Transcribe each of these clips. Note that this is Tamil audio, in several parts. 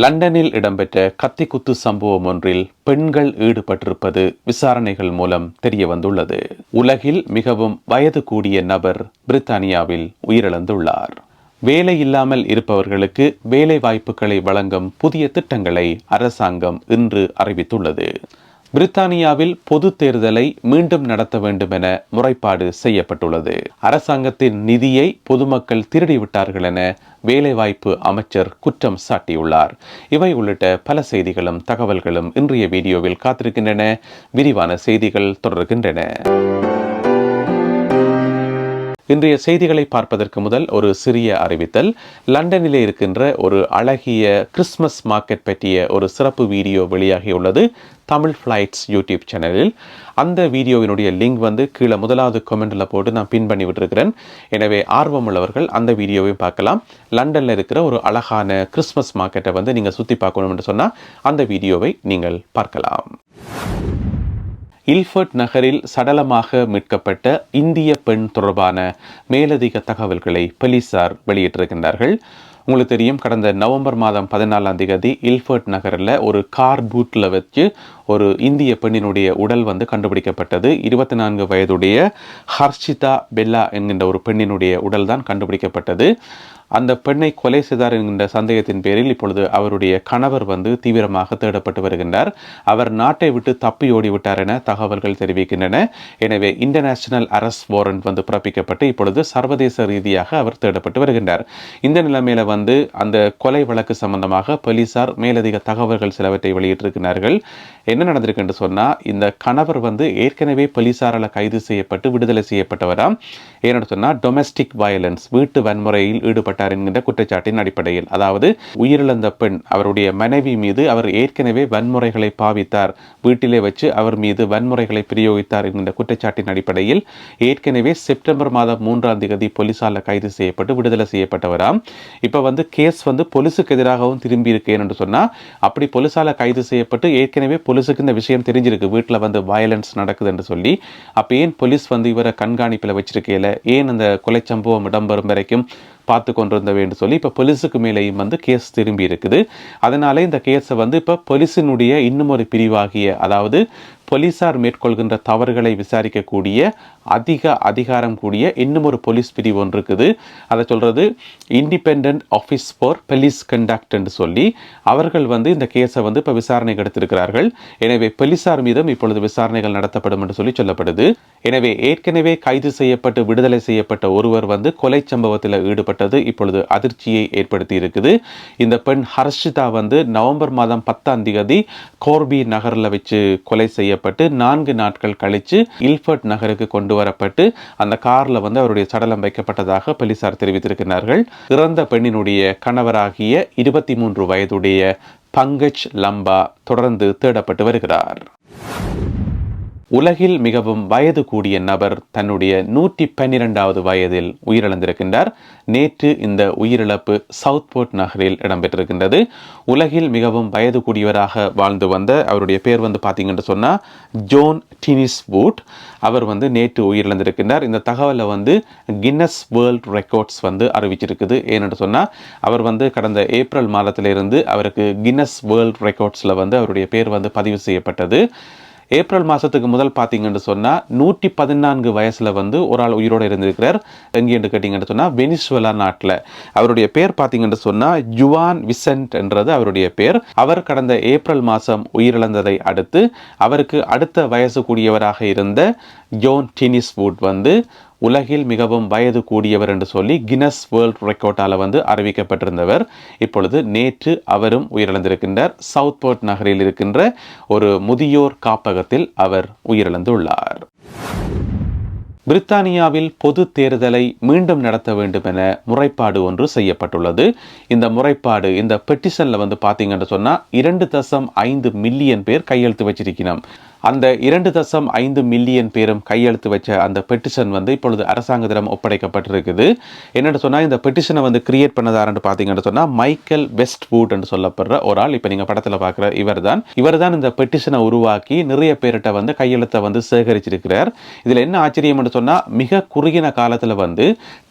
லண்டனில் இடம்பெற்ற கத்திக்குத்து சம்பவம் ஒன்றில் பெண்கள் ஈடுபட்டிருப்பது விசாரணைகள் மூலம் தெரிய வந்துள்ளது உலகில் மிகவும் வயது கூடிய நபர் பிரித்தானியாவில் உயிரிழந்துள்ளார். வேலை இல்லாமல் இருப்பவர்களுக்கு வேலை வாய்ப்புகளை வழங்கும் புதிய திட்டங்களை அரசாங்கம் இன்று அறிவித்துள்ளது. பிரித்தானியாவில் பொது தேர்தலை மீண்டும் நடத்த வேண்டும் என முறைப்பாடு செய்யப்பட்டுள்ளது. அரசாங்கத்தின் நிதியை பொதுமக்கள் திருடிவிட்டார்கள் என வேலைவாய்ப்பு அமைச்சர் குற்றம் சாட்டியுள்ளார். இவை உள்ளிட்ட பல செய்திகளும் தகவல்களும் இன்றைய வீடியோவில் காத்திருக்கின்றன. விரிவான செய்திகள் தொடர்கின்றன. இன்றைய செய்திகளை பார்ப்பதற்கு முதல் ஒரு சிறிய அறிவித்தல். லண்டனிலே இருக்கின்ற ஒரு அழகிய கிறிஸ்மஸ் மார்க்கெட் பற்றிய ஒரு சிறப்பு வீடியோ வெளியாகியுள்ளது தமிழ் ஃப்ளைட்ஸ் யூடியூப் சேனலில். அந்த வீடியோவினுடைய லிங்க் வந்து கீழே முதலாவது கமெண்டில் போட்டு நான் பின் பண்ணி விட்டுருக்கிறேன். எனவே ஆர்வம் உள்ளவர்கள் அந்த வீடியோவையும் பார்க்கலாம். லண்டனில் இருக்கிற ஒரு அழகான கிறிஸ்மஸ் மார்க்கெட்டை வந்து நீங்கள் சுற்றி பார்க்கணும் என்று சொன்னால் அந்த வீடியோவை நீங்கள் பார்க்கலாம். இல்ஃபர்ட் நகரில் சடலமாக மீட்கப்பட்ட இந்திய பெண் தொடர்பான மேலதிக தகவல்களை போலீசார் வெளியிட்டிருக்கின்றார்கள். உங்களுக்கு தெரியும் கடந்த நவம்பர் மாதம் பதினாலாம் தேதி இல்ஃபர்ட் நகரில் ஒரு கார் பூட்டில் வச்சு ஒரு இந்திய பெண்ணினுடைய உடல் வந்து கண்டுபிடிக்கப்பட்டது. இருபத்தி நான்கு வயதுடைய ஹர்ஷிதா பெல்லா என்கின்ற ஒரு பெண்ணினுடைய உடல் தான் கண்டுபிடிக்கப்பட்டது. அந்த பெண்ணை கொலை செய்தார் என்கின்ற சந்தேகத்தின் பேரில் இப்பொழுது அவருடைய கணவர் வந்து தீவிரமாக தேடப்பட்டு வருகின்றார். அவர் நாட்டை விட்டு தப்பி ஓடிவிட்டார் என தகவல்கள் தெரிவிக்கின்றன. எனவே இன்டர்நேஷனல் அரஸ்ட் வாரண்ட் வந்து பிறப்பிக்கப்பட்டு இப்பொழுது சர்வதேச ரீதியாக அவர் தேடப்பட்டு வருகின்றார். இந்த நிலைமையில வந்து அந்த கொலை வழக்கு சம்பந்தமாக போலீசார் மேலதிக தகவல்கள் சிலவற்றை வெளியிட்டிருக்கிறார்கள். என்ன நடந்திருக்கு என்று சொன்னால் இந்த கணவர் வந்து ஏற்கனவே போலீசாரால் கைது செய்யப்பட்டு விடுதலை செய்யப்பட்டவராம். ஏன்னு சொன்னால் டொமெஸ்டிக் வயலன்ஸ் வீட்டு வன்முறையில் ஈடுபட்ட ஈடுபட்டார் என்கின்ற குற்றச்சாட்டின் அடிப்படையில். அதாவது உயிரிழந்த பெண் அவருடைய மனைவி மீது அவர் ஏற்கனவே வன்முறைகளை பாவித்தார். வீட்டிலே வச்சு அவர் மீது வன்முறைகளை பிரயோகித்தார் என்கின்ற குற்றச்சாட்டின் அடிப்படையில் ஏற்கனவே செப்டம்பர் மாதம் மூன்றாம் தேதி போலீசால கைது செய்யப்பட்டு விடுதலை செய்யப்பட்டவராம். இப்போ வந்து கேஸ் வந்து போலீஸுக்கு எதிராகவும் திரும்பி இருக்கேன் என்று சொன்னால் அப்படி போலீசால கைது செய்யப்பட்டு ஏற்கனவே போலீஸுக்கு இந்த விஷயம் தெரிஞ்சிருக்கு. வீட்டில் வந்து வயலன்ஸ் நடக்குது என்று சொல்லி அப்போ ஏன் போலீஸ் வந்து இவரை கண்காணிப்பில் வச்சிருக்கையில? ஏன் அந்த கொலை சம்பவம் இடம்பெறும் வரைக்கும் பார்த்து கொண்டிருந்த வேண்டும் சொல்லி இப்போ போலீஸுக்கு மேலேயும் வந்து கேஸ் திரும்பி இருக்குது. அதனால இந்த கேஸை வந்து இப்போ போலீஸினுடைய இன்னும் ஒரு பிரிவாகிய அதாவது போலீசார் மேற்கொள்கின்ற தவறுகளை விசாரிக்கக்கூடிய அதிக அதிகாரம் கூடிய இன்னும் ஒரு போலீஸ் பிரிவு ஒன்று இருக்குது. அதை சொல்கிறது independent office for police conduct சொல்லி அவர்கள் வந்து இந்த கேஸை வந்து இப்போ விசாரணைக்கு எடுத்திருக்கிறார்கள். எனவே போலீசார் மீதும் இப்பொழுது விசாரணைகள் நடத்தப்படும் என்று சொல்லி சொல்லப்படுது. எனவே ஏற்கனவே கைது செய்யப்பட்டு விடுதலை செய்யப்பட்ட ஒருவர் வந்து கொலை சம்பவத்தில் ஈடுபட்டது இப்பொழுது அதிர்ச்சியை ஏற்படுத்தி இருக்குது. இந்த பெண் ஹர்ஷிதா வந்து நவம்பர் மாதம் பத்தாம் தேதி கோர்பி நகரில் வச்சு கொலை செய்ய செய்யப்பட்டு நான்கு நாட்கள் கழித்து இல்ஃபர்ட் நகருக்கு கொண்டு வரப்பட்டு அந்த காரில் வந்து அவருடைய சடலம் வைக்கப்பட்டதாக போலீசார் தெரிவித்திருக்கிறார்கள். இறந்த பெண்ணினுடைய கணவராகிய இருபத்தி மூன்று வயதுடைய பங்கஜ் லம்பா தொடர்ந்து தேடப்பட்டு வருகிறார். உலகில் மிகவும் வயது கூடிய நபர் தன்னுடைய நூற்றி பன்னிரெண்டாவது வயதில் உயிரிழந்திருக்கின்றார். நேற்று இந்த உயிரிழப்பு சவுத்போர்ட் நகரில் இடம்பெற்றிருக்கின்றது. உலகில் மிகவும் வயது கூடியவராக வாழ்ந்து வந்த அவருடைய பேர் வந்து பார்த்தீங்கன்னு சொன்னால் ஜோன் டினிஸ் வூட் அவர் வந்து நேற்று உயிரிழந்திருக்கின்றார். இந்த தகவலை வந்து கின்னஸ் வேர்ல்ட் ரெக்கார்ட்ஸ் வந்து அறிவிச்சிருக்குது. ஏனென்று சொன்னால் அவர் வந்து கடந்த ஏப்ரல் மாதத்திலிருந்து அவருக்கு கின்னஸ் வேர்ல்ட் ரெக்கார்ட்ஸில் வந்து அவருடைய பேர் வந்து பதிவு செய்யப்பட்டது. ஏப்ரல் மாதத்துக்கு முதல் பார்த்தீங்கன்னு சொன்னால் நூற்றி பதினான்கு வயசில் வந்து ஒரு ஆள் உயிரோடு இருந்திருக்கிறார். எங்கேன்னு கேட்டிங்கன்னு சொன்னால் வெனிஸ்வலா நாட்டில். அவருடைய பேர் பார்த்தீங்கன்னு சொன்னால் ஜுவான் விசன்ட் என்றது அவருடைய பேர். அவர் கடந்த ஏப்ரல் மாதம் உயிரிழந்ததை அடுத்து அவருக்கு அடுத்த வயசு கூடியவராக இருந்த ஜோன் டினிஸ் வுட் வந்து உலகில் மிகவும் வயது கூடியவர் என்று சொல்லி கினஸ் வேர்ல்ட் ரெக்கார்டால் வந்து அறிவிக்கப்பட்டிருந்தவர். இப்பொழுது நேற்று அவரும் உயிரிழந்திருக்கின்றார். சவுத்போர்ட் நகரில் இருக்கின்ற ஒரு முதியோர் காப்பகத்தில் அவர் உயிரிழந்துள்ளார். பிரித்தானியாவில் பொது தேர்தலை மீண்டும் நடத்த வேண்டும் என முறைப்பாடு ஒன்று செய்யப்பட்டுள்ளது. இந்த முறைப்பாடு இந்த பெட்டிஷனில் வந்து பார்த்தீங்கன்னு சொன்னால் இரண்டு தசம் ஐந்து மில்லியன் பேர் கையெழுத்து வச்சிருக்கணும். அந்த இரண்டு தசம் ஐந்து மில்லியன் பேரும் கையெழுத்து வச்ச அந்த பெட்டிஷன் வந்து இப்பொழுது அரசாங்கத்திடம் ஒப்படைக்கப்பட்டிருக்குது. என்னென்னு சொன்னால் இந்த பெட்டிஷனை வந்து கிரியேட் பண்ணதாருன்னு பார்த்தீங்கன்னு சொன்னால் மைக்கேல் வெஸ்ட்வுட் என்று சொல்லப்படுற ஒரு ஆள். இப்போ நீங்கள் படத்தில் பார்க்குற இவர் தான் இவர் தான் இந்த பெட்டிஷனை உருவாக்கி நிறைய பேர்கிட்ட வந்து கையெழுத்தை வந்து சேகரிச்சிருக்கிறார். இதில் என்ன ஆச்சரியம்னு சொன்னால் மிக குறுகின காலத்தில் வந்து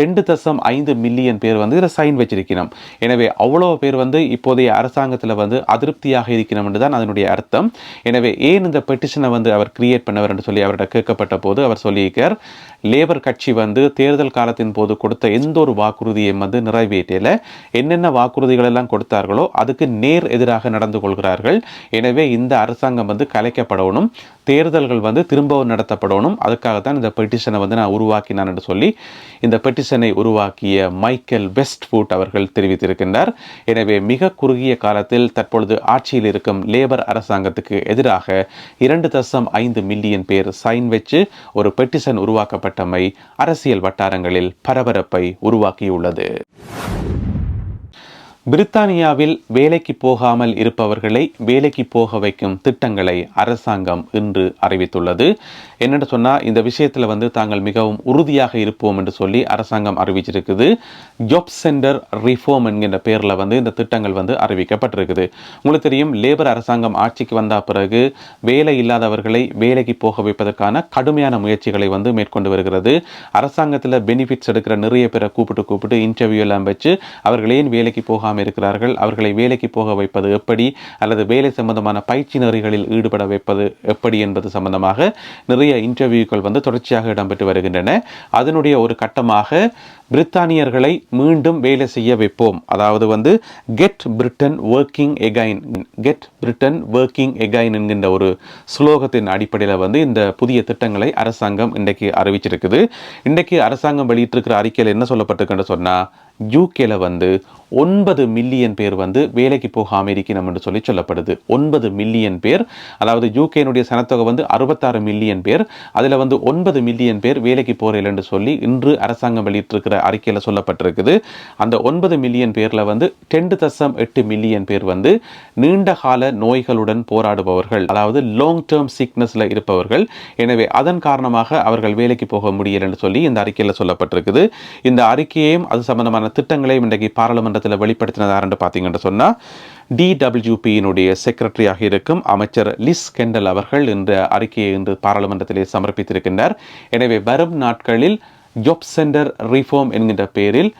ரெண்டு தசம் ஐந்து மில்லியன் பேர் வந்து இதில் சைன் வச்சிருக்கணும். எனவே அவ்வளோ பேர் வந்து இப்போதைய அரசாங்கத்தில் வந்து அதிருப்தியாக இருக்கணும் தான் அதனுடைய அர்த்தம். எனவே ஏன் இந்த பெட்டிஷன் வந்து அவர் கிரியேட் பண்ணவர் என்று சொல்லி அவர்கிட்ட கேட்கப்பட்ட போது அவர் சொல்லியிருக்கார் லேபர் கட்சி வந்து தேர்தல் காலத்தின் போது கொடுத்த எந்த ஒரு வாக்குறுதியையும் வந்து நிறைவேற்றல. என்னென்ன வாக்குறுதிகள் எல்லாம் கொடுத்தார்களோ அதுக்கு நேர் எதிராக நடந்து கொள்கிறார்கள். எனவே இந்த அரசாங்கம் வந்து கலைக்கப்படணும். தேர்தல்கள் வந்து திரும்பவும் நடத்தப்படணும். அதுக்காகத்தான் இந்த பெட்டிஷனை வந்து நான் உருவாக்கினான் என்று சொல்லி இந்த பெட்டிஷனை உருவாக்கிய மைக்கேல் வெஸ்ட்ஃபுட் அவர்கள் தெரிவித்திருக்கின்றார். எனவே மிக குறுகிய காலத்தில் தற்பொழுது ஆட்சியில் இருக்கும் லேபர் அரசாங்கத்துக்கு எதிராக இரண்டு தசம் ஐந்து மில்லியன் பேர் சைன் வச்சு ஒரு பெட்டிஷன் உருவாக்கப்பட்டமை அரசியல் வட்டாரங்களில் பரபரப்பை உருவாக்கியுள்ளது. பிரித்தானியாவில் வேலைக்கு போகாமல் இருப்பவர்களை வேலைக்கு போக வைக்கும் திட்டங்களை அரசாங்கம் இன்று அறிவித்துள்ளது. என்னென்னு சொன்னால் இந்த விஷயத்தில் வந்து தாங்கள் மிகவும் உறுதியாக இருப்போம் என்று சொல்லி அரசாங்கம் அறிவிச்சிருக்குது. ஜாப் சென்டர் ரிஃபார்ம் என்கின்ற பேரில் வந்து இந்த திட்டங்கள் வந்து அறிவிக்கப்பட்டிருக்குது. உங்களுக்கு தெரியும் லேபர் அரசாங்கம் ஆட்சிக்கு வந்த பிறகு வேலை இல்லாதவர்களை வேலைக்கு போக வைப்பதற்கான கடுமையான முயற்சிகளை வந்து மேற்கொண்டு வருகிறது. அரசாங்கத்தில் பெனிஃபிட்ஸ் எடுக்கிற நிறைய பேரை கூப்பிட்டு கூப்பிட்டு இன்டர்வியூ எல்லாம் வச்சு அவர்கள் ஏன் வேலைக்கு போகாமல் இருக்கிறார்கள். அவர்களை வேலைக்கு போக வைப்பது எப்படி? அல்லது வேலை சம்பந்தமான பயிற்சி நெறிகளில் ஈடுபட வைப்பது எப்படி என்பது சம்பந்தமாக நிறைய இன்டர்வியூக்கள் வந்து தொடர்ச்சியாக இடம்பெற்று வருகின்றன. அதனுடைய ஒரு கட்டமாக பிரித்தானியர்களை மீண்டும் வேலை செய்ய வைப்போம். அதாவது வந்து get Britain working again get Britain working again என்கின்ற ஒரு ஸ்லோகத்தின் அடிப்படையில் வந்து இந்த புதிய திட்டங்களை அரசாங்கம் இன்றைக்கு அறிவிச்சிருக்குது. இன்றைக்கு அரசாங்கம் வெளியிட்டிருக்கிற அறிக்கையில் என்ன சொல்லப்பட்டிருக்குன்னு சொன்னால் யூகேல வந்து ஒன்பது மில்லியன் பேர் வந்து வேலைக்கு போகாமல் இருக்கணும் என்று சொல்லி சொல்லப்படுது. ஒன்பது மில்லியன் பேர் அதாவது யூகேனுடைய சனத்தொகை வந்து அறுபத்தாறு மில்லியன் பேர் அதில் வந்து ஒன்பது மில்லியன் பேர் வேலைக்கு போகிறேன் என்று சொல்லி இன்று அரசாங்கம் வெளியிட்டிருக்கிற அறிக்கையில் சொல்லப்பட்டிருக்குது. அந்த ஒன்பது மில்லியன் பேரில் வந்து டெண்டு தசம் எட்டு மில்லியன் பேர் வந்து நீண்ட கால நோய்களுடன் போராடுபவர்கள் அதாவது லாங் டேர்ம் சிக்னஸில் இருப்பவர்கள். எனவே அதன் காரணமாக அவர்கள் வேலைக்கு போக முடியல என்று சொல்லி இந்த அறிக்கையில் சொல்லப்பட்டிருக்குது. இந்த அறிக்கையையும் அது சம்பந்தமான திட்டங்களையும் இன்றைக்கு பாராளுமன்றத்தில் வெளிப்படுத்தினதார் என்று பார்த்தீங்கன்னு சொன்னால் டிடபிள்யூபியினுடைய செக்ரட்டரியாக இருக்கும் அமைச்சர் லிஸ் கெண்டல் அவர்கள் இந்த அறிக்கையை இன்று பாராளுமன்றத்திலே சமர்ப்பித்திருக்கின்றார். எனவே வரும் நாட்களில் ஜொப் சென்டர் ரிஃபார்ம் என்கின்ற பெயரில்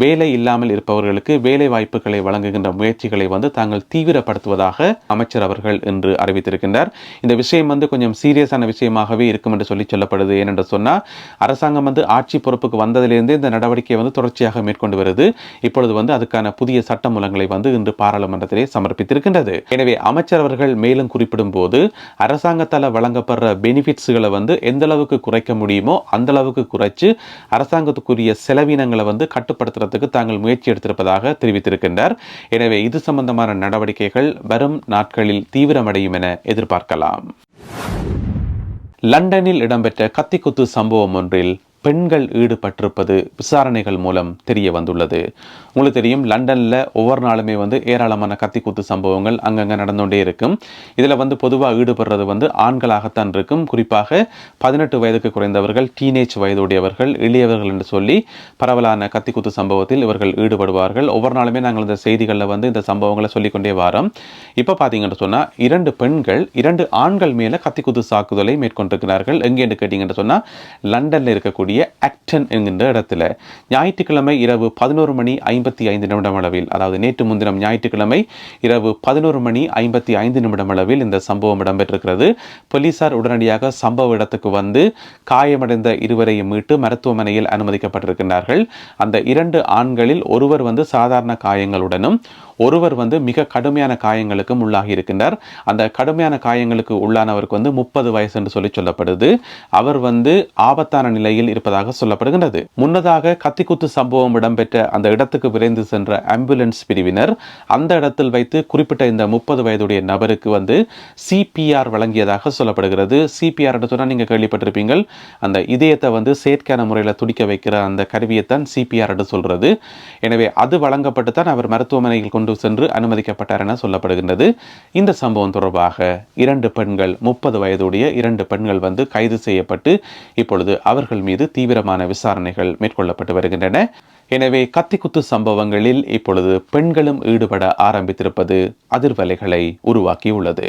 வேலை இல்லாமல் இருப்பவர்களுக்கு வேலை வாய்ப்புகளை வழங்குகின்ற முயற்சிகளை வந்து தாங்கள் தீவிரப்படுத்துவதாக அமைச்சர் அவர்கள் இன்று அறிவித்திருக்கின்றார். இந்த விஷயம் வந்து கொஞ்சம் சீரியஸான விஷயமாகவே இருக்கும் என்று சொல்லி சொல்லப்படுது. ஏனென்று சொன்னால் அரசாங்கம் வந்து ஆட்சி பொறுப்புக்கு வந்ததிலிருந்தே இந்த நடவடிக்கையை வந்து தொடர்ச்சியாக மேற்கொண்டு வருது. இப்பொழுது வந்து அதுக்கான புதிய சட்ட மூலங்களை வந்து இன்று பாராளுமன்றத்திலே சமர்ப்பித்திருக்கின்றது. எனவே அமைச்சர் அவர்கள் மேலும் குறிப்பிடும் போது அரசாங்கத்தால் வழங்கப்படுற பெனிஃபிட்ஸுகளை வந்து எந்த அளவுக்கு குறைக்க முடியுமோ அந்த அளவுக்கு குறைச்சு அரசாங்கத்துக்குரிய செலவினங்களை வந்து கட்டுப்படுத்த நடத்துறதுக்கு தாங்கள் முயற்சி எடுத்திருப்பதாக தெரிவித்திருக்கின்றார். எனவே இது சம்பந்தமான நடவடிக்கைகள் வரும் நாட்களில் தீவிரமடையும் என எதிர்பார்க்கலாம். லண்டனில் இடம்பெற்ற கத்திக்குத்து சம்பவம் ஒன்றில் பெண்கள் ஈடுபட்டிருப்பது விசாரணைகள் மூலம் தெரிய வந்துள்ளது உங்களுக்கு தெரியும் லண்டனில் ஒவ்வொரு நாளுமே வந்து ஏராளமான கத்திக்குத்து சம்பவங்கள் அங்கங்கே நடந்துகிட்டே இருக்கும். இதில் வந்து பொதுவாக ஈடுபடுறது வந்து ஆண்களாகத்தான் இருக்கும். குறிப்பாக பதினெட்டு வயதுக்கு குறைந்தவர்கள் டீனேஜ் வயதுடையவர்கள் எளியவர்கள் என்று சொல்லி பரவலான கத்திக்குத்து சம்பவத்தில் இவர்கள் ஈடுபடுவார்கள். ஒவ்வொரு நாளுமே நாங்கள் இந்த செய்திகளில் வந்து இந்த சம்பவங்களை சொல்லிக்கொண்டே வரோம். இப்போ பார்த்தீங்கன்னு சொன்னால் இரண்டு பெண்கள் இரண்டு ஆண்கள் மேலே கத்திக்குத்து தாக்குதலை மேற்கொண்டிருக்கிறார்கள். எங்கே என்று கேட்டிங்கன்னு சொன்னால் லண்டனில் இருக்கக்கூடிய ஆக்டன் என்கின்ற இடத்துல. ஞாயிற்றுக்கிழமை இரவு பதினோரு மணி ஐம்பத்தி ஐந்து நிமிடம் அளவில் அதாவது நேற்று முன்தினம் ஞாயிற்றுக்கிழமை இரவு பதினோரு மணி ஐம்பத்தி ஐந்து நிமிடம் அளவில் இந்த சம்பவம் இடம்பெற்றிருக்கிறது. போலீசார் உடனடியாக சம்பவ இடத்துக்கு வந்து காயமடைந்த இருவரையும் மீட்டு மருத்துவமனையில் அனுமதிக்கப்பட்டிருக்கின்றார்கள். அந்த இரண்டு ஆண்களில் ஒருவர் வந்து சாதாரண காயங்களுடனும் ஒருவர் வந்து மிக கடுமையான காயங்களுக்கும் உள்ளாகி இருக்கின்றார். அந்த கடுமையான காயங்களுக்கு உள்ளானவருக்கு வந்து முப்பது வயசு என்று சொல்லி சொல்லப்படுது. அவர் வந்து ஆபத்தான நிலையில் இருப்பதாக சொல்லப்படுகின்றது. முன்னதாக கத்திக்குத்து சம்பவம் இடம்பெற்ற அந்த இடத்துக்கு விரைந்து சென்ற ஆம்புலன்ஸ் பிரிவினர் அந்த இடத்தில் வைத்து குறிப்பிட்ட இந்த முப்பது வயதுடைய நபருக்கு வந்து சிபிஆர் வழங்கியதாக சொல்லப்படுகிறது. சிபிஆர் சொன்னால் நீங்கள் கேள்விப்பட்டிருப்பீங்கள். அந்த இதயத்தை வந்து செயற்கையான முறையில் துடிக்க வைக்கிற அந்த கருவியைத்தான் சிபிஆர் என்று சொல்கிறது எனவே அது வழங்கப்பட்டு தான் அவர் மருத்துவமனையில் கொண்டு கொண்டு சென்று அனுமதிக்கப்பட்டார் என சொல்லப்படுகின்றது. இந்த சம்பவம் தொடர்பாக இரண்டு பெண்கள் முப்பது வயதுடைய இரண்டு பெண்கள் வந்து கைது செய்யப்பட்டு இப்பொழுது அவர்கள் மீது தீவிரமான விசாரணைகள் மேற்கொள்ளப்பட்டு வருகின்றன. எனவே கத்திக்குத்து சம்பவங்களில் இப்பொழுது பெண்களும் ஈடுபட ஆரம்பித்திருப்பது அதிர்வலைகளை உருவாக்கியுள்ளது.